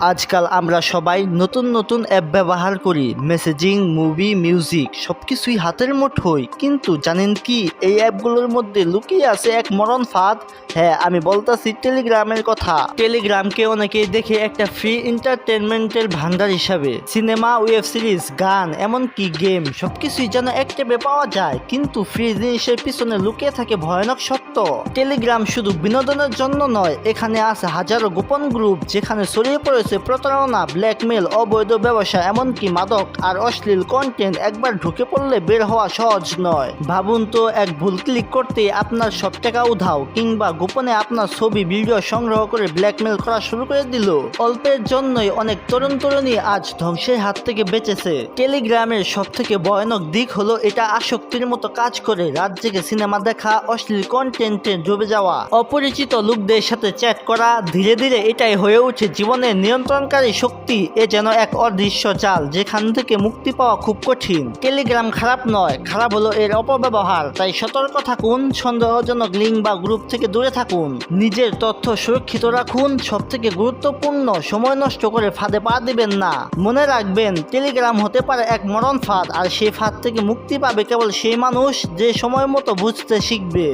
আজকাল আমরা সবাই নতুন নতুন অ্যাপ ব্যবহার করি মেসেজিং মুভি মিউজিক সবকিছুই হাতের মুঠোয় কিন্তু জানেন কি, এই অ্যাপগুলোর মধ্যে লুকিয়ে আছে এক মরণ ফাঁদ? হ্যাঁ আমি বলতাছি টেলিগ্রামের কথা। টেলিগ্রামকে অনেকেই দেখে একটা ফ্রি এন্টারটেনমেন্টের ভান্ডার হিসাবে। সিনেমা ওয়েব সিরিজ গান, এমনকি গেম সবকিছুই যেন এক পাওয়া যায়। কিন্তু ফ্রি জিনিসের পিছনে লুকিয়ে থাকে ভয়ানক সত্য। টেলিগ্রাম শুধু বিনোদনের জন্য নয়, এখানে আছে হাজারো গোপন গ্রুপ যেখানে ছড়িয়ে পড়েছে প্রতারণা ব্ল্যাকমেল অবৈধ ব্যবসা, এমনকি মাদক আর অশ্লীল কন্টেন্ট একবার ঢুকে পড়লে বের হওয়া সহজ নয়। ভাবুন তো, এক ভুল ক্লিক করতে আপনার সব টাকা উধাও, কিংবা গোপনে আপনার ছবি ভিডিও সংগ্রহ করে ব্ল্যাকমেল করা শুরু করে দিল। অল্পের জন্যই অনেক তরুণ তরুণী আজ ধ্বংসের হাত থেকে বেঁচেছে। টেলিগ্রামের সব থেকে ভয়ানক দিক হলো এটা আসক্তির মতো কাজ করে রাত জেগে সিনেমা দেখা, অশ্লীল কন্টেন্টে ডুবে যাওয়া। অপরিচিত লোকদের সাথে চ্যাট করা, ধীরে ধীরে এটাই হয়ে ওঠে জীবনের নিয়ন্ত্রণকারী শক্তি এ যেন এক অদৃশ্য জাল যেখান থেকে মুক্তি পাওয়া খুব কঠিন। টেলিগ্রাম খারাপ নয়, খারাপ হলো এর অপব্যবহার। তাই সতর্ক থাকুন, সন্দেহজনক লিঙ্ক বা গ্রুপ থেকে দূরে থাকুন। নিজের তথ্য সুরক্ষিত রাখুন সব থেকে গুরুত্বপূর্ণ, সময় নষ্ট করে ফাঁদে পা দিবেন না। মনে রাখবেন, টেলিগ্রাম হতে পারে এক মরণ ফাঁদ, আর সেই ফাঁদ থেকে মুক্তি পাবে কেবল সেই মানুষ যে সময় মতো বুঝতে শিখবে।